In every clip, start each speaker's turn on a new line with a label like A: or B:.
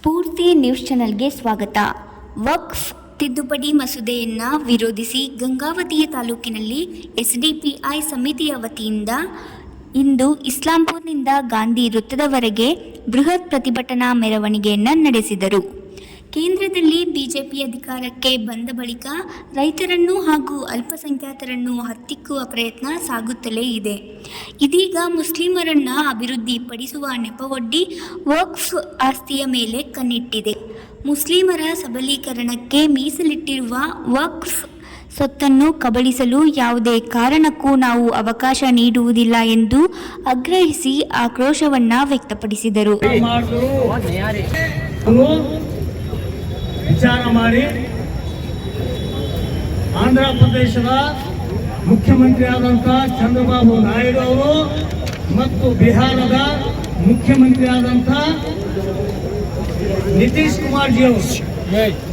A: ಸ್ಫೂರ್ತಿ news ಚಾನೆಲ್ಗೆ ಸ್ವಾಗತ. ವಕ್ಫ್ ತಿದ್ದುಪಡಿ ಮಸೂದೆಯನ್ನು ವಿರೋಧಿಸಿ ಗಂಗಾವತಿಯ ತಾಲೂಕಿನಲ್ಲಿ ಎಸ್ಡಿಪಿಐ ಸಮಿತಿಯ ವತಿಯಿಂದ ಇಂದು ಇಸ್ಲಾಂಪುರ್ನಿಂದ ಗಾಂಧಿ ವೃತ್ತದವರೆಗೆ ಬೃಹತ್ ಪ್ರತಿಭಟನಾ ಮೆರವಣಿಗೆಯನ್ನು ನಡೆಸಿದರು. ಕೇಂದ್ರದಲ್ಲಿ ಬಿಜೆಪಿ ಅಧಿಕಾರಕ್ಕೆ ಬಂದ ಬಳಿಕ ರೈತರನ್ನು ಹಾಗೂ ಅಲ್ಪಸಂಖ್ಯಾತರನ್ನು ಹತ್ತಿಕ್ಕುವ ಪ್ರಯತ್ನ ಸಾಗುತ್ತಲೇ ಇದೆ. ಇದೀಗ ಮುಸ್ಲಿಮರನ್ನ ಅಭಿವೃದ್ಧಿಪಡಿಸುವ ನೆಪವೊಡ್ಡಿ ವಕ್ಫ್ ಆಸ್ತಿಯ ಮೇಲೆ ಕಣ್ಣಿಟ್ಟಿದೆ. ಮುಸ್ಲಿಮರ ಸಬಲೀಕರಣಕ್ಕೆ ಮೀಸಲಿಟ್ಟಿರುವ ವಕ್ಫ್ ಸೊತ್ತನ್ನು ಕಬಳಿಸಲು ಯಾವುದೇ ಕಾರಣಕ್ಕೂ ನಾವು ಅವಕಾಶ ನೀಡುವುದಿಲ್ಲ ಎಂದು ಆಗ್ರಹಿಸಿ ಆಕ್ರೋಶವನ್ನ ವ್ಯಕ್ತಪಡಿಸಿದರು.
B: ವಿಚಾರ ಮಾಡಿ ಆಂಧ್ರ ಪ್ರದೇಶದ ಮುಖ್ಯಮಂತ್ರಿ ಆದಂತ ಚಂದ್ರಬಾಬು ನಾಯ್ಡು ಅವರು ಮತ್ತು ಬಿಹಾರದ ಮುಖ್ಯಮಂತ್ರಿ ಆದಂತ ನಿತೀಶ್ ಕುಮಾರ್ ಜಿ ಅವರು.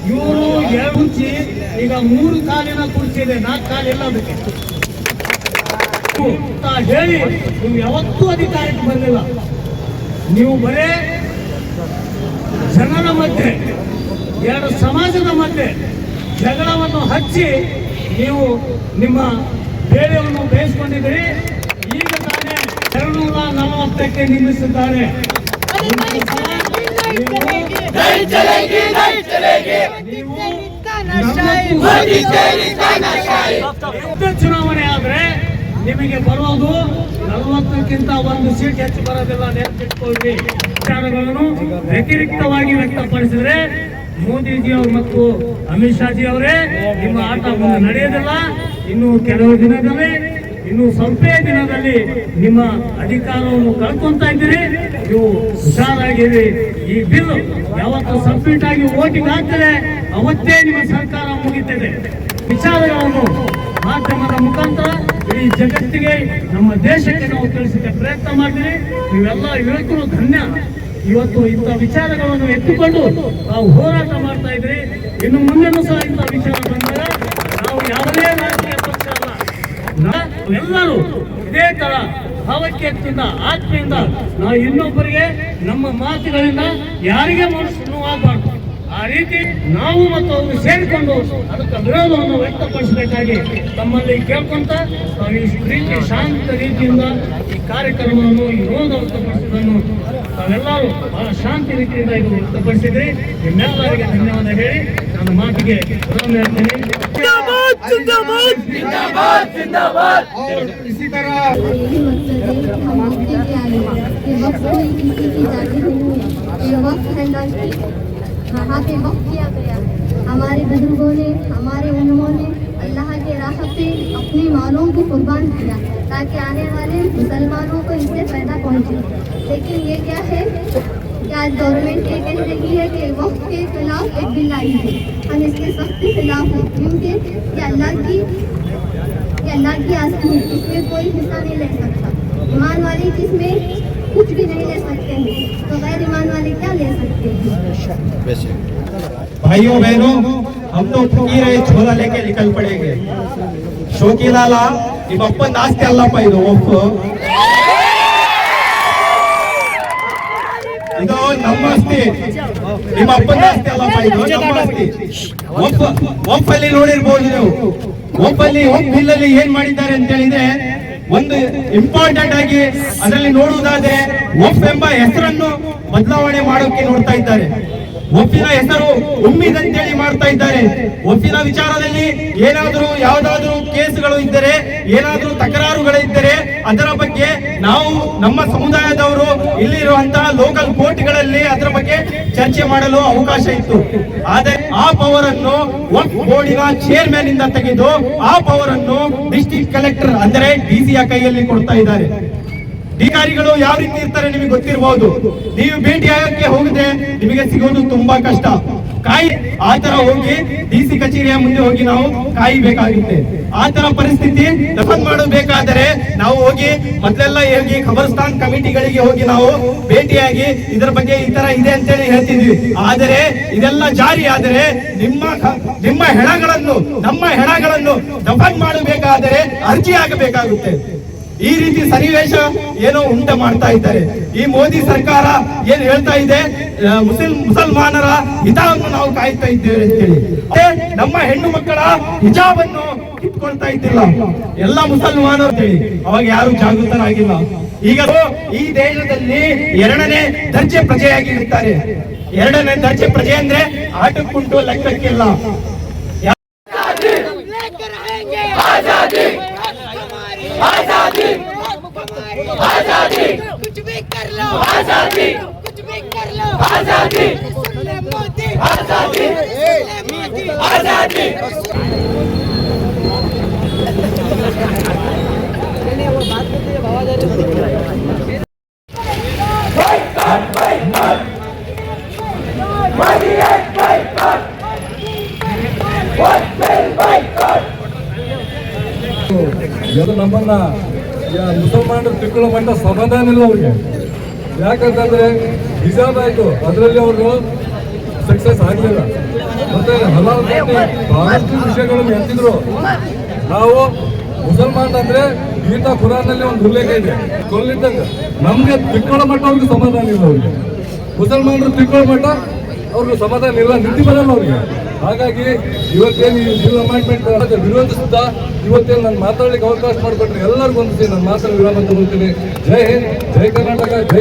B: ಇವರು ಎರಡು ಈಗ ಮೂರು ಕಾಲಿನ ಕುರ್ಚಿ ಇದೆ ನಾಲ್ಕು ಕಾಲಿಲ್ಲ ಅದಕ್ಕೆ. ಹೇಳಿ ನೀವು ಯಾವತ್ತೂ ಅಧಿಕಾರಕ್ಕೆ ಬಂದಿಲ್ಲ ನೀವು ಬರೇ ಜನರ ಮಧ್ಯೆ ಎರಡು ಸಮಾಜದ ಮಧ್ಯೆ ಜಗಳವನ್ನು ಹಚ್ಚಿ ನೀವು ನಿಮ್ಮ ಬೇಳೆಯನ್ನು ಬಯಸ್ಕೊಂಡಿದ್ದೀರಿ ಈಗ ತಾನೇ ಎರಡು ನೂರ ನಲವತ್ತಕ್ಕೆ ನಿಲ್ಲಿಸಿದ್ದಾರೆ ಎಷ್ಟು ಚುನಾವಣೆ ಆದ್ರೆ ನಿಮಗೆ ಬರೋದು ನಲವತ್ತಕ್ಕಿಂತ ಒಂದು ಸೀಟ್ ಹೆಚ್ಚು ಬರೋದಿಲ್ಲ ನೆನಪಿಟ್ಕೊಳ್ರಿ ವಿಚಾರಗಳನ್ನು ವ್ಯತಿರಿಕ್ತವಾಗಿ ವ್ಯಕ್ತಪಡಿಸಿದ್ರೆ ಮೋದಿಜಿ ಅವರು ಮತ್ತು ಅಮಿತ್ ಶಾ ಜಿ ಅವರೇ ನಿಮ್ಮ ಆಟ ಮುಂದೆ ನಡೆಯೋದಿಲ್ಲ. ಇನ್ನು ಕೆಲವು ದಿನದಲ್ಲಿ, ಇನ್ನು ಸ್ವಲ್ಪ ದಿನದಲ್ಲಿ ನಿಮ್ಮ ಅಧಿಕಾರವನ್ನು ಕಳ್ಕೊಂತ ಇದ್ದೀರಿ. ನೀವು ಹುಷಾರಾಗಿರಿ. ಈ ಬಿಲ್ ಯಾವತ್ತು ಸಬ್ಮಿಟ್ ಆಗಿ ಓಟಿಂಗ್ ಆಗ್ತದೆ ಅವತ್ತೇ ನಿಮ್ಮ ಸರ್ಕಾರ ಮುಗಿತದೆ. ವಿಚಾರಗಳನ್ನು ಮಾಧ್ಯಮದ ಮುಖಾಂತರ ಇಡೀ ಜಗತ್ತಿಗೆ, ನಮ್ಮ ದೇಶಕ್ಕೆ ನಾವು ತಿಳಿಸಿದ ಪ್ರಯತ್ನ ಮಾಡಿದ್ರಿ ನೀವೆಲ್ಲ ಯುವಕರು ಧನ್ಯ. ಇವತ್ತು ಇಂಥ ವಿಚಾರಗಳನ್ನು ಎತ್ತಿಕೊಂಡು ನಾವು ಹೋರಾಟ ಮಾಡ್ತಾ ಇದ್ರೆ ಇನ್ನು ಮುಂದೆನೂ ಸಹ ಇಂಥ ವಿಚಾರ ಬಂದಾಗ ನಾವು ಯಾವುದೇ ರಾಜಕೀಯ ಪಕ್ಷ ಅಲ್ಲ. ನಾವೆಲ್ಲರೂ ಇದೇ ತರ ಭಾವೈಕ್ಯತೆಯಿಂದ ಆತ್ಮೆಯಿಂದ ನಾವು ಇನ್ನೊಬ್ಬರಿಗೆ ನಮ್ಮ ಮಾತುಗಳಿಂದ ಯಾರಿಗೆ ಮನಸ್ಸು ನೋವಾಗಬಾರ್ದು. ಆ ರೀತಿ ನಾವು ಮತ್ತು ಅವರು ಸೇರಿಕೊಂಡು ಅದಕ್ಕೆ ವಿರೋಧವನ್ನು ವ್ಯಕ್ತಪಡಿಸಬೇಕಾಗಿ ತಮ್ಮಲ್ಲಿ ಕೇಳ್ಕೊಂತ ನಾವು ಈ ರೀತಿ ಶಾಂತ ರೀತಿಯಿಂದ ಕಾರ್ಯಕ್ರಮವನ್ನು ಈ ವಿರೋಧ ವ್ಯಕ್ತಪಡಿಸುವುದನ್ನು ನಾವೆಲ್ಲರೂ ಬಹಳ ಶಾಂತಿ ರೀತಿಯಿಂದ ಇದು ವ್ಯಕ್ತಪಡಿಸಿದ್ರಿ ನಿಮ್ಮೆಲ್ಲರಿಗೆ ಧನ್ಯವಾದ ಹೇಳಿ ನನ್ನ ಮಾತಿಗೆ ವಿರಾಮ ಹೇಳ್ತೀನಿ
C: और इसी तरह
D: यही मकसद है कि हम वक्त के आगे कि वक्त में किसी की जाती नहीं है ये वक्त है ना कि यहाँ पे वक्त किया गया हमारे बुजुर्गों ने हमारे उन्हों ने अल्लाह के राह पे अपने मालों को कुर्बान किया تاکہ آنے والے مسلمانوں کو ان سے فائدہ پہنچے۔ لیکن یہ کیا ہے کہ آج گورنمنٹ یہ کہہ رہی ہے کہ وقت کے خلاف ایک بل آئی ہے۔ ہم اس کے سخت خلاف ہوں کیونکہ کہ اللہ کی کہ اللہ کی آسانی اس میں کوئی حصہ نہیں لے سکتا۔ ایمان والی جس میں कुछ भी नहीं ले सकते हैं तो गैर ईमान वाले क्या ले सकते हैं
C: भाइयों बहनों हम तो फकीर है झोला लेके निकल पड़ेंगे ಶೋಕಿಲಾಲ ನಿಮ್ಮ ಅಪ್ಪನ ಆಸ್ತಿ ಅಲ್ಲಪ್ಪ ಇದು ಒಪ್ಪು ಇದು ನಮ್ಮ ಆಸ್ತಿ ನಿಮ್ಮ ಅಪ್ಪನ ಆಸ್ತಿ ಅಲ್ಲಪ್ಪ ಇದು ನಮ್ಮ ಆಸ್ತಿ ಒಪ್ಪ ಒಪ್ಪಲ್ಲಿ ನೋಡಿರ್ಬೋದು ನೀವು ಒಪ್ಪಲ್ಲಿ ಒಪ್ ಬಿಲ್ಲಲ್ಲಿ ಏನ್ ಮಾಡಿದ್ದಾರೆ ಅಂತ ಹೇಳಿದ್ರೆ ಒಂದು ಇಂಪಾರ್ಟೆಂಟ್ ಆಗಿ ಅದರಲ್ಲಿ ನೋಡುವುದಾದ್ರೆ ಒಫ್ ಎಂಬ ಹೆಸರನ್ನು ಬದಲಾವಣೆ ಮಾಡೋಕೆ ನೋಡ್ತಾ ಇದ್ದಾರೆ. ಒಪ್ಪಿನ ಹೆಸರು ಉಮ್ಮಿದಂತೇಳಿ ಮಾಡ್ತಾ ಇದ್ದಾರೆ. ಒಪ್ಪಿನ ವಿಚಾರದಲ್ಲಿ ಏನಾದರೂ ಯಾವ್ದಾದ್ರೂ ಕೇಸ್ಗಳು ಇದ್ದರೆ, ಏನಾದರೂ ತಕರಾರುಗಳಿದ್ದರೆ ಅದರ ಬಗ್ಗೆ ನಾವು ನಮ್ಮ ಸಮುದಾಯದವರು ಇಲ್ಲಿರುವಂತಹ ಲೋಕಲ್ ಕೋರ್ಟ್ಗಳಲ್ಲಿ ಅದರ ಬಗ್ಗೆ ಚರ್ಚೆ ಮಾಡಲು ಅವಕಾಶ ಇತ್ತು. ಆದರೆ ಆ ಪವರ್ ಅನ್ನು ಬೋರ್ಡಿನ ಚೇರ್ಮನ್ ಇಂದ ತೆಗೆದು ಆ ಪವರ್ ಅನ್ನು ಡಿಸ್ಟ್ರಿಕ್ಟ್ ಕಲೆಕ್ಟರ್ ಅಂದರೆ ಡಿಸಿಯ ಕೈಯಲ್ಲಿ ಕೊಡ್ತಾ ಇದ್ದಾರೆ. ಅಧಿಕಾರಿಗಳು ಯಾವ ರೀತಿ ಇರ್ತಾರೆ ನಿಮಗೆ ಗೊತ್ತಿರಬಹುದು ನೀವು ಭೇಟಿ ಆಗಕ್ಕೆ ಹೋಗದೆ ನಿಮಗೆ ಸಿಗೋದು ತುಂಬಾ ಕಷ್ಟ. ಕಾಯಿ ಆತರ ತರ ಹೋಗಿ ಡಿ ಸಿ ಕಚೇರಿಯ ಮುಂದೆ ಹೋಗಿ ನಾವು ಕಾಯಬೇಕಾಗುತ್ತೆ. ಆತರ ತರ ಪರಿಸ್ಥಿತಿ ದಫನ್ ಮಾಡಬೇಕಾದರೆ ನಾವು ಹೋಗಿ ಮೊದಲೆಲ್ಲ ಹೋಗಿ ಖಬರ್ಸ್ತಾನ್ ಕಮಿಟಿಗಳಿಗೆ ಹೋಗಿ ನಾವು ಭೇಟಿಯಾಗಿ ಇದರ ಬಗ್ಗೆ ಈ ತರ ಇದೆ ಅಂತೇಳಿ ಹೇಳ್ತಿದ್ವಿ. ಆದರೆ ಇದೆಲ್ಲ ಜಾರಿ ಆದರೆ ನಿಮ್ಮ ನಿಮ್ಮ ಹೆಣಗಳನ್ನು, ನಮ್ಮ ಹೆಣಗಳನ್ನು ದಫನ್ ಮಾಡಬೇಕಾದರೆ ಅರ್ಜಿ ಆಗಬೇಕಾಗುತ್ತೆ ಈ ರೀತಿ ಸನ್ನಿವೇಶ ಏನೋ ಉಂಟು ಮಾಡ್ತಾ ಇದ್ದಾರೆ. ಈ ಮೋದಿ ಸರ್ಕಾರ ಏನ್ ಹೇಳ್ತಾ ಇದೆ? ಮುಸ್ಲಿಂ, ಮುಸಲ್ಮಾನರ ಹಿತವನ್ನು ನಾವು ಕಾಯ್ತಾ ಇದ್ದೇವೆ ಅಂತೇಳಿ. ಹೇಳಿ ನಮ್ಮ ಹೆಣ್ಣು ಮಕ್ಕಳ ಹಿಜಾಬನ್ನು ಕಿತ್ಕೊಳ್ತಾ ಇದ್ದಿಲ್ಲ. ಎಲ್ಲ ಮುಸಲ್ಮಾನರು ಅಂತೇಳಿ. ಅವಾಗ ಯಾರು ಜಾಗೃತರಾಗಿಲ್ಲ. ಈಗ ಈ ದೇಶದಲ್ಲಿ ಎರಡನೇ ದರ್ಜೆ ಪ್ರಜೆಯಾಗಿ ಇರ್ತಾರೆ. ಎರಡನೇ ದರ್ಜೆ ಪ್ರಜೆ ಅಂದ್ರೆ ಆಟಕ್ಕುಂಟು ಲೆಕ್ಕಕ್ಕಿಲ್ಲ.
E: آزادی! کچھ بھی کر لو! آزادی! کچھ بھی کر لو! آزادی! آزادی! آزادی! یہ
F: تو نمبر نہ ಮುಸಲ್ಮಾನರು ತಿಳ್ಕೊಳ್ಳೋ ಮಟ್ಟ ಸಮಾಧಾನ ಇಲ್ಲ ಅವ್ರಿಗೆ. ಯಾಕಂತಂದ್ರೆ ಹಿಜಾಬ್ ಆಯ್ತು ಅದರಲ್ಲಿ ಅವರು ಸಕ್ಸಸ್ ಆಗಲಿಲ್ಲ ಮತ್ತೆ ಹಲವಾರು ಬಹಳಷ್ಟು ವಿಷಯಗಳನ್ನು ಎತ್ತಿದ್ರು. ನಾವು ಮುಸಲ್ಮಾನ್ ಅಂದ್ರೆ ಗೀತಾ ಖುರಾನಲ್ಲಿ ಒಂದು ಉಲ್ಲೇಖ ಇದೆ. ಕೊಲ್ಲಿದ್ದಂಗೆ ನಮ್ಗೆ ತಿಳ್ಕೊಳ್ಳೋ ಮಟ್ಟ ಅವ್ರಿಗೆ ಸಮಾಧಾನ ಇಲ್ಲ ಅವ್ರಿಗೆ. ಮುಸಲ್ಮಾನರು ತಿಳ್ಕೊಳ್ಳೋ ಮಟ್ಟ ಅವ್ರಿಗೆ ಸಮಾಧಾನ ಇಲ್ಲ ನಿಧಿ ಬರಲ್ಲ ಅವ್ರಿಗೆ. ಹಾಗಾಗಿ ಇವತ್ತೇನು ಈ ಬಿಲ್ ಅಮೆಂಡ್ಮೆಂಟ್ ವಿರೋಧಿಸುತ್ತ ಇವತ್ತೇನು ನಾನು ಮಾತಾಡ್ಲಿಕ್ಕೆ ಅವಕಾಶ ಮಾಡಿಕೊಟ್ರೆ ಎಲ್ಲರಿಗೂ ಒಂದು ನಾನು ಮಾತ್ರ ವಿರಾಮ ತಗೊಳ್ತೀನಿ. ಜೈ ಹಿಂದ್, ಜೈ ಕರ್ನಾಟಕ, ಜೈ